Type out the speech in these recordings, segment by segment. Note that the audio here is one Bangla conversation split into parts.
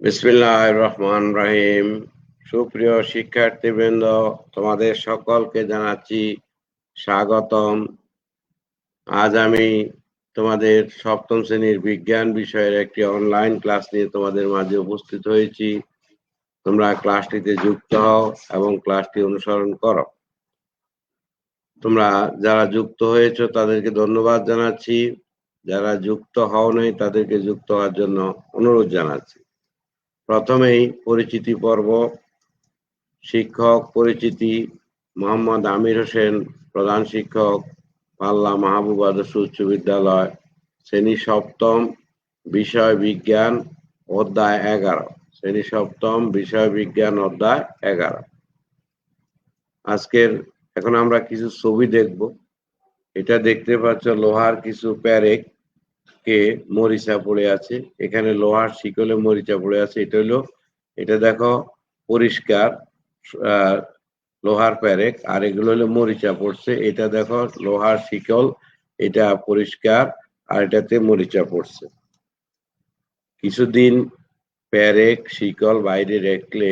বিসমিল্লাহ রহমান রাহিম। সুপ্রিয় শিক্ষার্থীবৃন্দ, তোমাদের সকলকে জানাচ্ছি স্বাগতম। আজ আমি তোমাদের সপ্তম শ্রেণির বিজ্ঞান বিষয়ের একটি অনলাইন ক্লাস নিয়ে তোমাদের মাঝে উপস্থিত হয়েছি। তোমরা ক্লাসটিতে যুক্ত হও এবং ক্লাসটি অনুসরণ করো। তোমরা যারা যুক্ত হয়েছ, তাদেরকে ধন্যবাদ জানাচ্ছি। যারা যুক্ত হও নাই তাদেরকে যুক্ত হওয়ার জন্য অনুরোধ জানাচ্ছি। প্রথমেই পরিচিতি পর্ব, শিক্ষক পরিচিতি, মোহাম্মদ আমির হোসেন, প্রধান শিক্ষক, পাল্লা মাহবুব আদর্শ উচ্চ বিদ্যালয়, শ্রেণি সপ্তম, বিষয় বিজ্ঞান, অধ্যায় এগারো। শ্রেণি সপ্তম, বিষয় বিজ্ঞান, অধ্যায় এগারো। আজকের, এখন আমরা কিছু ছবি দেখব। এটা দেখতে পাচ্ছ লোহার কিছু প্যারেক। কে মরিচা পড়ে আছে, এখানে লোহার শিকলে মরিচা পড়ে আছে, এটা হলো, এটা দেখো পরিষ্কার লোহার প্যারেক, আর এগুলো হলো মরিচা পড়ছে, এটা দেখো লোহার শিকল, এটা পরিষ্কার, আর এটাতে মরিচা পড়ছে। কিছুদিন প্যারেক, শিকল বাইরে রাখলে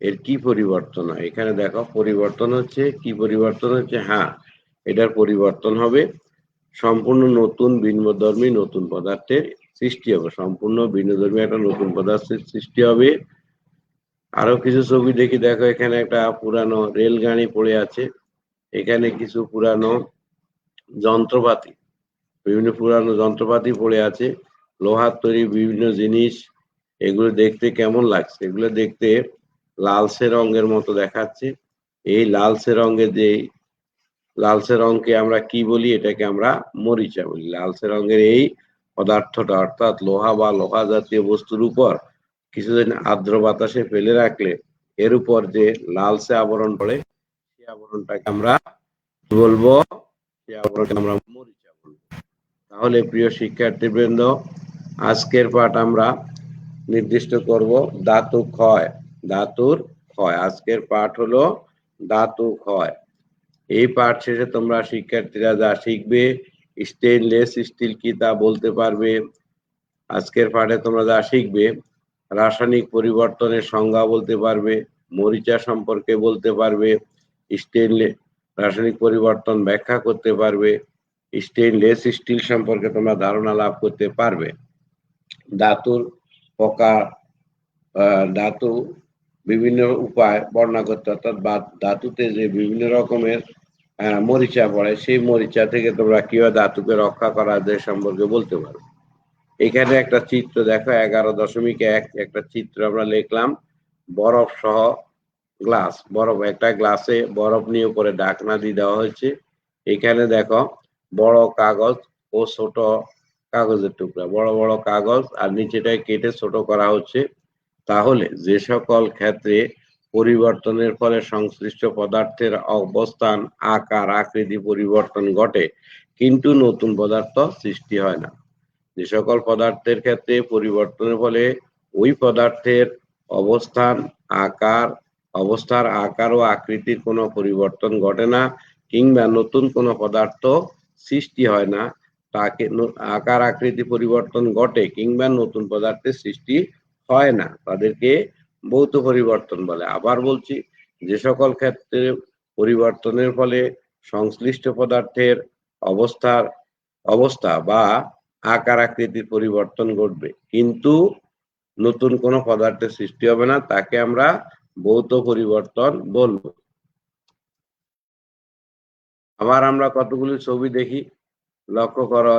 এর কি পরিবর্তন হয়? এখানে দেখো পরিবর্তন হচ্ছে, কি পরিবর্তন হচ্ছে? হ্যাঁ এটার পরিবর্তন হবে। সম্পূর্ণ নতুন ভিন্নধর্মী নতুন পদার্থের সৃষ্টি হবে। সম্পূর্ণ ভিন্নধর্মী একটা নতুন পদার্থের সৃষ্টি হবে। আরও কিছু ছবি দেখি। দেখো, এখানে একটা পুরানো রেলগাড়ি পড়ে আছে। এখানে কিছু পুরানো যন্ত্রপাতি, বিভিন্ন পুরানো যন্ত্রপাতি পড়ে আছে। লোহার তৈরি বিভিন্ন জিনিস, এগুলো দেখতে কেমন লাগছে? এগুলো দেখতে লালসে রঙের মতো দেখাচ্ছে। এই লালসে রঙের যে লালচে রঙকে আমরা কি বলি? এটাকে আমরা মরিচা বলি। লালচে রঙের এই পদার্থটা অর্থাৎ লোহা বা লোহা জাতীয় বস্তুর উপর কিছুদিন আর্দ্র বাতাসে ফেলে রাখলে এর উপর যে লালচে আবরণ পড়ে, সেই আবরণটাকে আমরা বলব? সেই আবরণকে আমরা মরিচা বলব। তাহলে প্রিয় শিক্ষার্থীবৃন্দ, আজকের পাঠ আমরা নির্দিষ্ট করব ধাতু ক্ষয়, ধাতুর ক্ষয়। আজকের পাঠ হলো ধাতু ক্ষয়। এই পাঠ শেষে তোমরা শিক্ষার্থীরা যা শিখবে স্টেনলেস স্টিল কি তা বলতে পারবে। আজকের পাঠে তোমরা যা শিখবে, রাসায়নিক পরিবর্তনের সংজ্ঞা বলতে পারবে, মরিচা সম্পর্কে বলতে পারবে স্টেনলে রাসায়নিক পরিবর্তন ব্যাখ্যা করতে পারবে স্টেনলেস স্টিল সম্পর্কে তোমরা ধারণা লাভ করতে পারবে। ধাতুর প্রকার ধাতু বিভিন্ন উপায় বর্ণনা করতে অর্থাৎ ধাতুতে যে বিভিন্ন রকমের মরিচা পড়ে, সেই মরিচা থেকে তোমরা কীভাবে ধাতুকে রক্ষা করা যায় সম্পর্কে বলতে পারো। এখানে একটা চিত্র দেখো, এগারো দশমিক এক, একটা চিত্র আমরা লিখলাম, বরফ সহ গ্লাস। বরফ, একটা গ্লাসে বরফ নিয়ে উপরে ডাকনা দিয়ে দেওয়া হয়েছে। এখানে দেখো, বড় কাগজ ও ছোট কাগজের টুকরা। বড় বড় কাগজ আর নিচেটায় কেটে ছোট করা হচ্ছে। তাহলে যে সকল ক্ষেত্রে পরিবর্তনের ফলে সংশ্লিষ্ট পদার্থের অবস্থান, আকার, আকৃতি পরিবর্তন ঘটে, কিন্তু নতুন পদার্থ সৃষ্টি হয় না। যে সকল পদার্থের ক্ষেত্রে পরিবর্তনের ফলে ওই পদার্থের অবস্থান, আকার, অবস্থার আকার ও আকৃতির কোনো পরিবর্তন ঘটে না, কিংবা নতুন কোনো পদার্থ সৃষ্টি হয় না, তাকে আকার আকৃতি পরিবর্তন ঘটে, কিংবা নতুন পদার্থের সৃষ্টি হয় না। তাদেরকে ভৌত পরিবর্তন বলে। আবার বলছি, যে সকল ক্ষেত্রে পরিবর্তনের ফলে সংশ্লিষ্ট পদার্থের অবস্থার অবস্থা বা আকার আকৃতির পরিবর্তন ঘটবে। কিন্তু নতুন কোনো পদার্থের সৃষ্টি হবে না, তাকে আমরা ভৌত পরিবর্তন বলব। আবার আমরা কতগুলি ছবি দেখি, লক্ষ্য করা।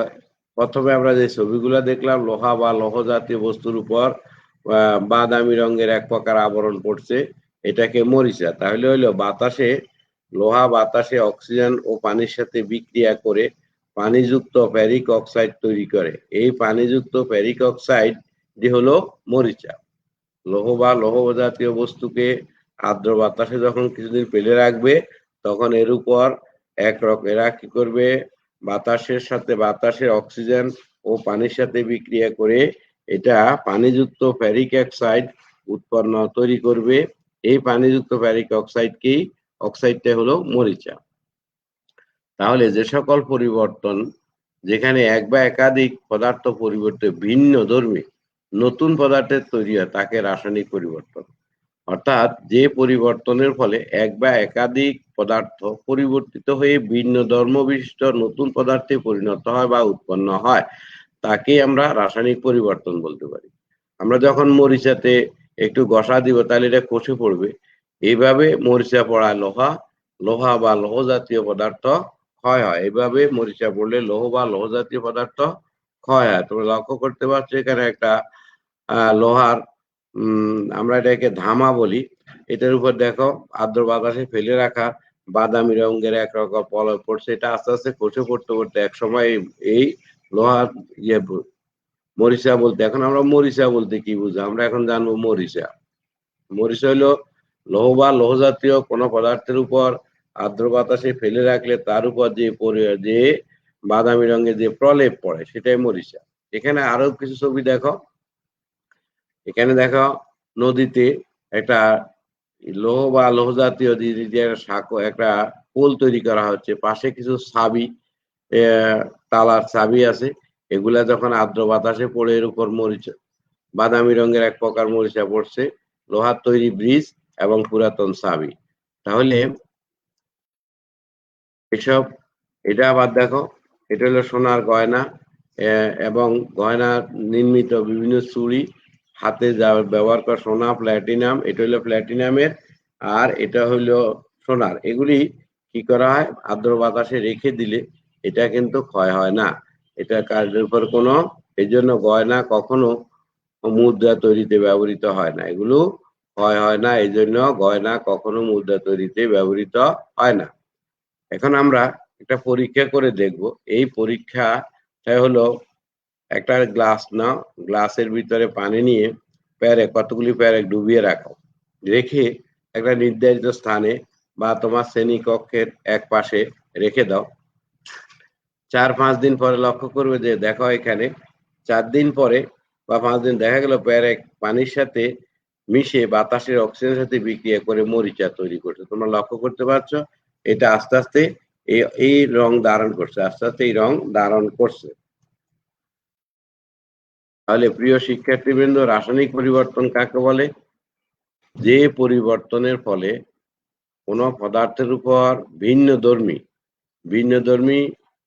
প্রথমে আমরা যে ছবিগুলো দেখলাম, লোহা বা লৌহ জাতীয় বস্তুর উপর বাদামি রঙের এক প্রকার আবরণ পড়ছে, এটাকে মরিচা। তাহলে হইল বাতাসে, লোহা বাতাসে অক্সিজেন ও পানির সাথে বিক্রিয়া করে পানিযুক্ত ফেরিক অক্সাইড তৈরি করে। এই পানিযুক্ত ফেরিক অক্সাইড যে হলো মরিচা। লোহ বা লোহ জাতীয় বস্তুকে আর্দ্র বাতাসে যখন কিছুদিন ফেলে রাখবে, তখন এর উপর একরকম এরা কি করবে? বাতাসের সাথে বাতাসের অক্সিজেন ও পানির সাথে বিক্রিয়া করে এটা পানিযুক্ত ফেরিক অক্সাইড উৎপন্ন তৈরি করবে। এই পানিযুক্ত ফেরিক অক্সাইডকেই অক্সাইডটা হলো মরিচা। তাহলে যে সকল পরিবর্তন, যেখানে এক বা একাধিক পদার্থ পরিবর্তে ভিন্ন ধর্মী নতুন পদার্থের তৈরি হয়, তাকে রাসায়নিক পরিবর্তন। অর্থাৎ যে পরিবর্তনের ফলে এক বা একাধিক পদার্থ পরিবর্তিত হয়ে ভিন্ন ধর্ম বিশিষ্ট নতুন পদার্থে পরিণত হয় বা উৎপন্ন হয় তাকে আমরা রাসায়নিক পরিবর্তন বলতে পারি। আমরা যখন মরিচাতে একটু ঘষা দিব, তাহলে এটা কষে পড়বে। এইভাবে মরিচা পড়া লোহা লোহা বা লৌহ জাতীয় পদার্থ ক্ষয় হয়। এইভাবে মরিচা পড়লে লৌহ বা লৌহ জাতীয় পদার্থ ক্ষয় হয়। তোমরা লক্ষ্য করতে পারছ, এখানে একটা লোহার আমরা এটাকে ধামা বলি। এটার উপর দেখো, আর্দ্র বাতাসে ফেলে রাখা, বাদামি রঙের একরকম পলয় পড়ছে। এটা আস্তে আস্তে কষে পড়তে পড়তে এক সময় এই লোহার ইয়ে মরিচা বলতে, এখন আমরা মরিচা বলতে কি বুঝি? আমরা এখন জানব মরিচা। মরিচা হলো লৌহ বা লৌহ জাতীয় কোনো পদার্থের উপর আর্দ্র বাতাসে ফেলে রাখলে তার উপর যে যে বাদামি রঙের যে প্রলেপ পড়ে, সেটাই মরিচা। এখানে আরও কিছু ছবি দেখো। এখানে দেখো নদীতে একটা লোহ বা লোহ জাতীয় সাঁকো একটা পোল তৈরি করা হচ্ছে। পাশে কিছু সাবি তালার চাবি আছে, এগুলা যখন আর্দ্র বাতাসে পড়ে এর উপর মরিচা, বাদামি রঙের এক প্রকার মরিচা পড়ছে, লোহার তৈরি ব্রিজ এবং পুরাতন চাবি। তাহলে এসব, এটা আবার দেখো, এটা হলো সোনার গয়না এবং গয়না নির্মিত বিভিন্ন চুড়ি, হাতে যা ব্যবহার করা সোনা, প্ল্যাটিনাম, এটা হলো প্ল্যাটিনামের, আর এটা হলো সোনার। এগুলি কি করা হয়? আর্দ্র বাতাসে রেখে দিলে এটা কিন্তু ক্ষয় হয় না। এটা কাজের উপর কোনো এই জন্য গয়না কখনো মুদ্রা তৈরিতে ব্যবহৃত হয় না। এগুলো ক্ষয় হয় না এই জন্য গয়না কখনো মুদ্রা তৈরিতে ব্যবহৃত হয় না। এখন আমরা একটা পরীক্ষা করে দেখব। এই পরীক্ষাটা হলো একটা গ্লাস নাও, গ্লাসের ভিতরে পানি নিয়ে প্যারে, কতগুলি প্যারে ডুবিয়ে রাখো। রেখে একটা নির্ধারিত স্থানে বা তোমার শ্রেণি কক্ষের এক পাশে রেখে দাও। চার, পাঁচ দিন পরে লক্ষ্য করবে যে দেখো এখানে চার দিন পরে বা পাঁচ দিন দেখা গেল প্যারেক পানির সাথে মিশে বাতাসের অক্সিজেনের সাথে বিক্রিয়া করে মরিচা তৈরি করছে। তোমরা লক্ষ্য করতে পারছ, এটা আস্তে আস্তে এই রং ধারণ করছে, আস্তে আস্তে এই রং ধারণ করছে। তাহলে প্রিয় শিক্ষার্থীবৃন্দ, রাসায়নিক পরিবর্তন কাকে বলে? যে পরিবর্তনের ফলে কোন পদার্থের উপর ভিন্ন ধর্মী ভিন্ন ধর্মী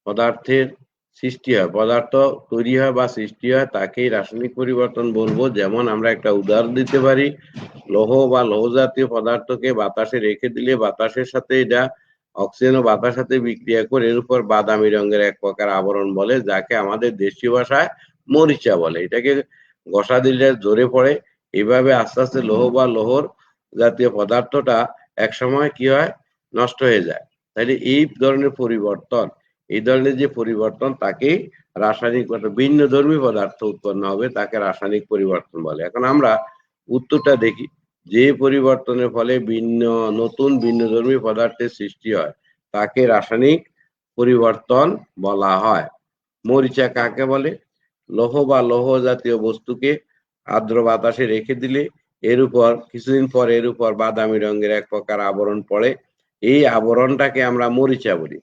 পদার্থের সৃষ্টি হয়, পদার্থ তৈরি হয় বা সৃষ্টি হয়, তাকেই রাসায়নিক পরিবর্তন বলব। যেমন আমরা একটা উদাহরণ দিতে পারি, লৌহ বা লৌহ জাতীয় পদার্থকে বাতাসে রেখে দিলে বাতাসের সাথে এটা অক্সিজেন ও বাতাসের সাথে বিক্রিয়া করে এর উপর বাদামি রঙের এক প্রকার আবরণ বলে, যাকে আমাদের দেশীয় ভাষায় মরিচা বলে। এটাকে ঘষা দিলে জোরে পড়ে। এইভাবে আস্তে আস্তে লৌহ বা লোহর জাতীয় পদার্থটা এক সময় কি হয়? নষ্ট হয়ে যায়। তাহলে এই ধরনের পরিবর্তন এই ধরনের যে পরিবর্তন, তাকে রাসায়নিক ভিন্ন ধর্মী পদার্থ উৎপন্ন হবে, তাকে রাসায়নিক পরিবর্তন বলে। এখন আমরা উত্তরটা দেখি। যে পরিবর্তনের ফলে ভিন্ন, নতুন ভিন্ন ধর্মী পদার্থের সৃষ্টি হয়, তাকে রাসায়নিক পরিবর্তন বলা হয়। মরিচা কাকে বলে? লৌহ বা লৌহ জাতীয় বস্তুকে আর্দ্র বাতাসে রেখে দিলে এর উপর, কিছুদিন পর এর উপর বাদামি রঙের এক প্রকার আবরণ পড়ে। এই আবরণটাকে আমরা মরিচা বলি।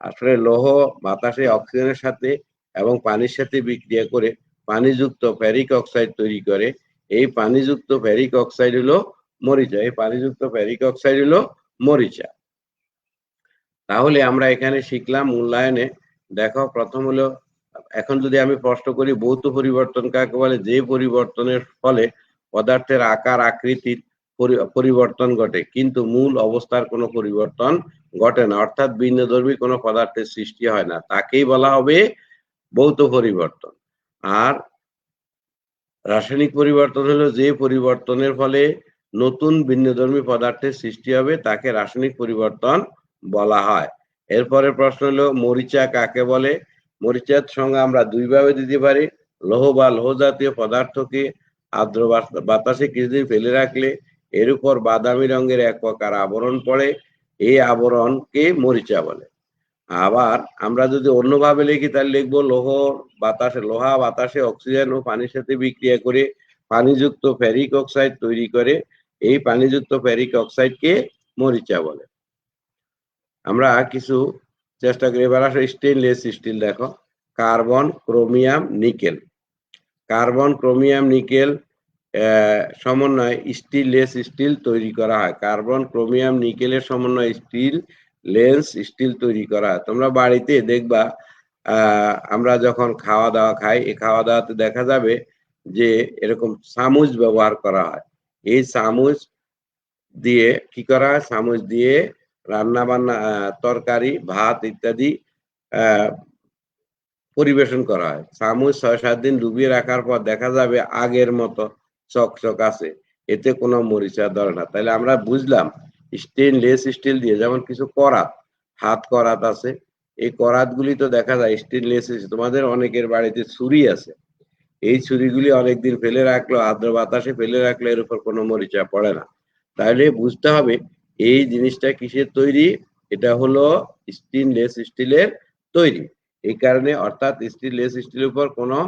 আসলে লৌহ বাতাসে অক্সিজেনের সাথে এবং পানির সাথে বিক্রিয়া করে পানিযুক্ত ফেরিক অক্সাইড তৈরি করে। এই পানিযুক্ত ফেরিক অক্সাইড হলো মরিচা। এই পানিযুক্ত ফেরিক অক্সাইড হলো মরিচা। তাহলে আমরা এখানে শিখলাম মূল্যায়নে। দেখো, প্রথম হলো, এখন যদি আমি প্রশ্ন করি, ভৌত পরিবর্তন কাকে বলে? যে পরিবর্তনের ফলে পদার্থের আকার আকৃতির পরিবর্তন ঘটে। কিন্তু মূল অবস্থার কোনো পরিবর্তন ঘটে না। অর্থাৎ ভিন্নধর্মী কোনো পদার্থের সৃষ্টি হয় না। তাকেই বলা হবে ভৌত পরিবর্তন। আর রাসায়নিক পরিবর্তন হলো যে পরিবর্তনের ফলে নতুন ভিন্নধর্মী পদার্থের সৃষ্টি হবে, তাকে রাসায়নিক পরিবর্তন বলা হয়। এরপরে প্রশ্ন হলো, মরিচা কাকে বলে? মরিচার সঙ্গে আমরা দুইভাবে দিতে পারি। লৌহ বা লৌহ জাতীয় পদার্থকে আর্দ্র বাতাসে কিছুদিন ফেলে রাখলে এর উপর বাদামি রঙের এক প্রকার আবরণ পড়ে এই আবরণকে মরিচা বলে। আবার আমরা যদি অন্যভাবে লিখি, তাহলে লিখব লৌহ বাতাসে, লোহা বাতাসে অক্সিজেন ও পানির সাথে বিক্রিয়া করে পানিযুক্ত ফেরিক অক্সাইড তৈরি করে, এই পানিযুক্ত ফেরিক অক্সাইডকে মরিচা বলে। আমরা কিছু চেষ্টা করি, এবার আসো স্টেনলেস স্টিল দেখো। Carbon, chromium, nickel. Carbon, chromium, nickel সমন্বয়ে স্টিল লেস স্টিল তৈরি করা হয়। কার্বন, ক্রোমিয়াম, নিকেলের সমন্বয় স্টিল লেন্স স্টিল তৈরি করা হয়। তোমরা বাড়িতে দেখবা আমরা যখন খাওয়া দাওয়া খাই এই খাওয়া দাওয়াতে দেখা যাবে যে এরকম চামচ ব্যবহার করা হয়। এই চামচ দিয়ে কি করা হয়? চামচ দিয়ে রান্না বান্না তরকারি, ভাত ইত্যাদি পরিবেশন করা হয়। চামচ ছয় সাত দিন ডুবিয়ে রাখার পর দেখা যাবে আগের মতো চকচক আছে। এতে কোনো মরিচা ধরে না। তাহলে আমরা বুঝলাম স্টেনলেস স্টিল দিয়ে যেমন কিছু করাত, হাত করাত আছে। এই করাত গুলি তো দেখা যায় স্টেনলেস তোমাদের অনেকের বাড়িতে ছুরি আছে। এই ছুরিগুলি অনেকদিন ফেলে রাখল, আর্দ্র বাতাসে ফেলে রাখলে, এর উপর কোনো মরিচা পড়ে না। তাহলে বুঝতে হবে, এই জিনিসটা কিসের তৈরি? এটা হলো স্টেনলেস স্টিলের তৈরি। এই কারণে অর্থাৎ স্টেনলেস স্টিলের উপর কোনো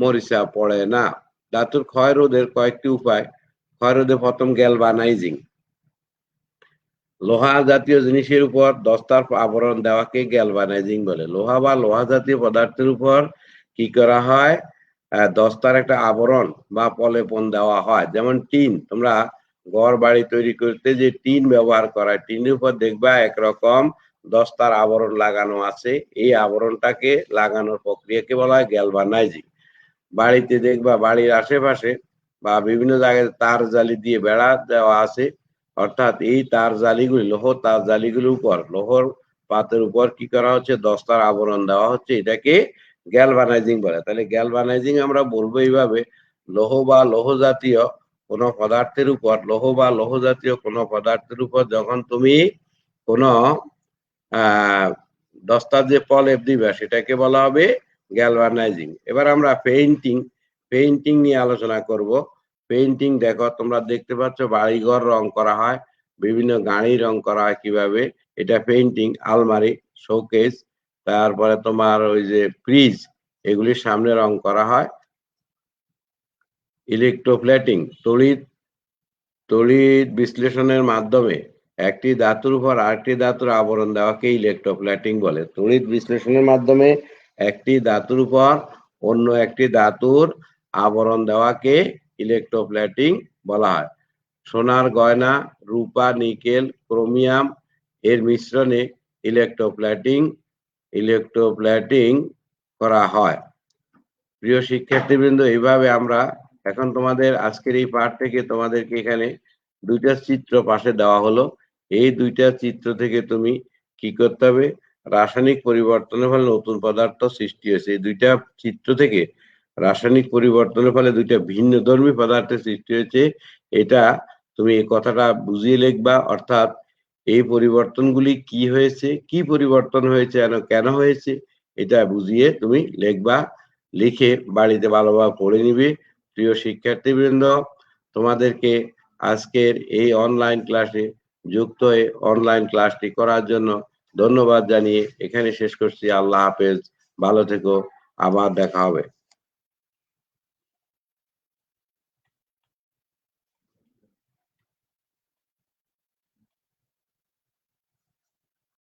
মরিচা পড়ে না। ধাতুর ক্ষয় রোধের কয়েকটি উপায়। ক্ষয় রোধে প্রথম গ্যালভানাইজিং। লোহা জাতীয় জিনিসের উপর দস্তার আবরণ দেওয়াকে গ্যালভানাইজিং বলে। লোহা বা লোহা জাতীয় পদার্থের উপর কি করা হয়? দস্তার একটা আবরণ বা পলেপন দেওয়া হয়। যেমন টিন। তোমরা ঘর বাড়ি তৈরি করতে যে টিন ব্যবহার করা টিনের উপর দেখবা একরকম দস্তার আবরণ লাগানো আছে। এই আবরণটাকে লাগানোর প্রক্রিয়াকে বলা হয় গ্যালভানাইজিং বাড়িতে দেখবা, বাড়ির আশেপাশে বা বিভিন্ন জায়গায় তার জালি দিয়ে বেড়া দেওয়া আছে। অর্থাৎ এই তার জালিগুলি লোহ তার জালিগুলির উপর, লোহর পাতের উপর কি করা হচ্ছে? দস্তার আবরণ দেওয়া হচ্ছে। এটাকে গ্যালভানাইজিং বলে। তাহলে গ্যালভানাইজিং আমরা বলব এইভাবে, লোহ বা লোহ জাতীয় কোন পদার্থের উপর, লোহ বা লোহ জাতীয় কোন পদার্থের উপর যখন তুমি কোন দস্তার যে পলেপ দিবা সেটাকে বলা হবে গ্যালভানাইজিং এবার আমরা পেইন্টিং পেইন্টিং নিয়ে আলোচনা করব। পেইন্টিং দেখো, তোমরা দেখতে পাচ্ছ বাড়িঘর রং করা হয়, বিভিন্ন গাড়ি রং করা হয় কীভাবে। এটা পেইন্টিং আলমারি শোকেস তারপরে তোমার ওই যে ফ্রিজ এগুলির সামনে রং করা হয়। ইলেকট্রোপ্লেটিং তড়িৎ তড়িৎ বিশ্লেষণের মাধ্যমে একটি ধাতুর উপর আরেকটি ধাতুর আবরণ দেওয়াকে ইলেকট্রোপ্লেটিং বলে। তড়িৎ বিশ্লেষণের মাধ্যমে একটি ধাতুর উপর অন্য একটি ধাতুর আবরণ দেওয়াকে ইলেকট্রোপ্লেটিং বলা হয়। সোনার গয়না, রূপা, নিকেল, ক্রোমিয়াম এর মিশ্রণে ইলেকট্রোপ্লেটিং ইলেকট্রোপ্লেটিং করা হয়। প্রিয় শিক্ষার্থীবৃন্দ, এইভাবে আমরা এখন তোমাদের আজকের এই পাঠ থেকে তোমাদেরকে এখানে দুইটা চিত্র পাশে দেওয়া হলো। এই দুইটা চিত্র থেকে তুমি কি করতে হবে? রাসায়নিক পরিবর্তনের ফলে নতুন পদার্থ সৃষ্টি হয়েছে। এই দুইটা চিত্র থেকে রাসায়নিক পরিবর্তনের ফলে দুইটা ভিন্ন ধর্মী পদার্থের সৃষ্টি হয়েছে। এটা তুমি এই কথাটা বুঝিয়ে লিখবা, অর্থাৎ এই পরিবর্তনগুলি কি হয়েছে, কি পরিবর্তন হয়েছে কেন কেন হয়েছে, এটা বুঝিয়ে তুমি লিখবা। লিখে বাড়িতে ভালোভাবে পড়ে নিবে। প্রিয় শিক্ষার্থীবৃন্দ, তোমাদেরকে আজকের এই অনলাইন ক্লাসে যুক্ত হয়ে অনলাইন ক্লাসটি করার জন্য ধন্যবাদ জানিয়ে এখানে শেষ করছি। আল্লাহ হাফেজ। ভালো থেকো। আবার দেখা হবে।